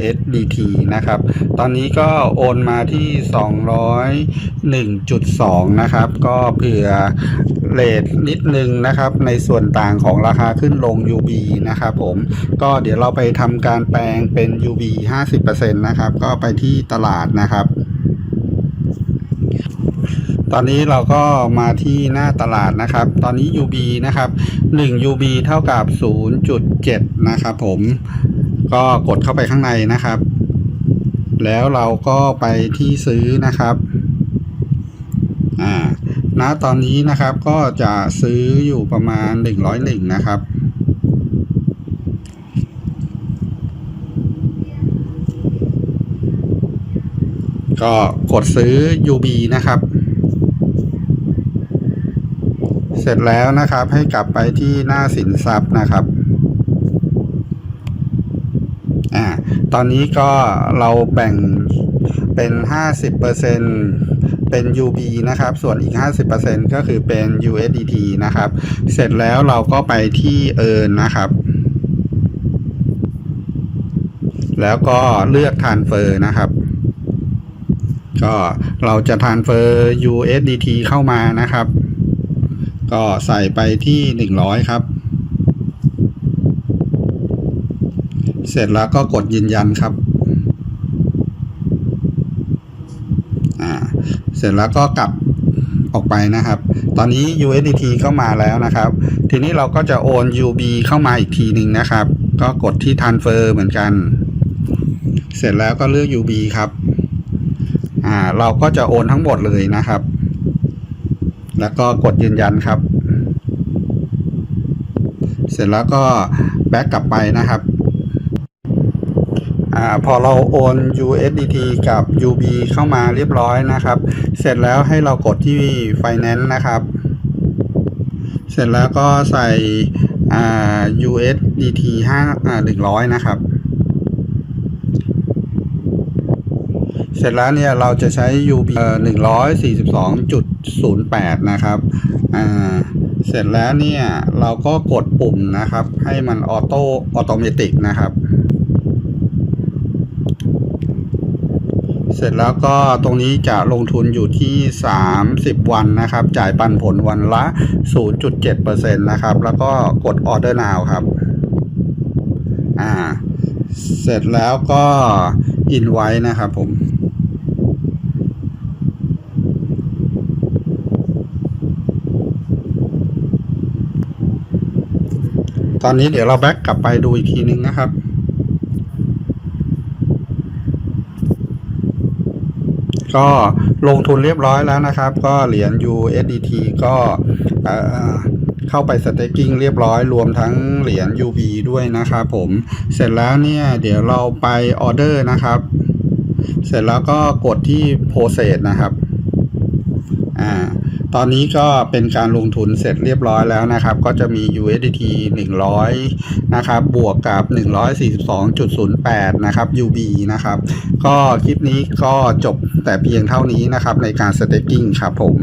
USDT นะครับ ตอนนี้ก็โอนมาที่ 201.2 นะครับ ก็เผื่อเลทนิดนึงนะครับ ในส่วนต่างของราคาขึ้นลง UB นะครับผม ก็เดี๋ยวเราไปทำการแปลงเป็น UB 50%นะครับ ก็ไปที่ตลาดนะครับตอนนี้เราก็มาที่หน้าตลาดนะครับ ตอนนี้ UB นะครับ 1 UB เท่ากับ 0.7 นะครับผม ก็กดเข้าไปข้างในนะครับ แล้วเราก็ไปที่ซื้อนะครับอ่าณตอนนี้นะครับก็จะซื้ออยู่ประมาณ 101นะครับ ก็กดซื้อ UB นะครับ เสร็จแล้วนะครับให้กลับไปที่หน้าสินทรัพย์นะครับ อ่าตอนนี้ก็เราแบ่งเป็น 50%เป็น UB นะครับ ส่วนอีก 50%ก็คือเป็น USDT นะครับ เสร็จแล้วเราก็ไปที่ Earn นะครับ แล้วก็เลือก Transfer นะครับ ก็เราจะ Transfer USDT เข้ามานะครับ ก็ใส่ไปที่ 100 ครับ เสร็จแล้วก็กดยืนยันครับอ่าเสร็จแล้วก็กลับออกไปนะครับ ตอนนี้ USDT ก็มาแล้วนะครับ ทีนี้เราก็จะโอน UB เข้ามาอีกทีหนึ่งนะครับ ก็กดที่ Transfer เหมือนกัน เสร็จแล้วก็เลือก UB ครับอ่าเราก็จะโอนทั้งหมดเลยนะครับ แล้วก็กดยืนยันครับ เสร็จแล้วก็แบ็กกลับไปนะครับ อ่าพอเราโอน USDT กับ UB เข้ามาเรียบร้อยนะครับ เสร็จแล้วให้เรากดที่ Finance นะครับ เสร็จแล้วก็ใส่อ่า USDT 5อ่า100 นะครับ เสร็จแล้วเนี่ยเราจะใช้ UB เอ่อ142.08นะครับอ่าเสร็จแล้วเนี่ยเราก็กดปุ่มนะครับ ให้มันออโต้ออโตเมติกนะครับ เสร็จแล้วก็ตรงนี้จะลงทุนอยู่ที่ 30 วันนะครับ จ่ายปันผลวันละ 0.7%นะครับ แล้วก็กด Order Now ครับ อ่า เสร็จแล้วก็อินไว้นะครับผมตอนนี้เดี๋ยวเราแบ็กกลับไปดูอีกทีนึงนะครับ ก็ลงทุนเรียบร้อยแล้วนะครับ ก็เหรียญ USDT ก็เข้าไปสเต็กกิ้งเรียบร้อย รวมทั้งเหรียญ UB ด้วยนะครับผมเสร็จแล้วเนี่ยเดี๋ยวเราไปออเดอร์นะครับ เสร็จแล้วก็กดที่ process นะครับอ่า ตอนนี้ก็เป็นการลงทุนเสร็จเรียบร้อยแล้วนะครับ ก็จะมี USDT 100 นะครับ บวกกับ 142.08 นะครับ UB นะครับ ก็คลิปนี้ก็จบแต่เพียงเท่านี้นะครับในการสเต็กกิ้งครับผม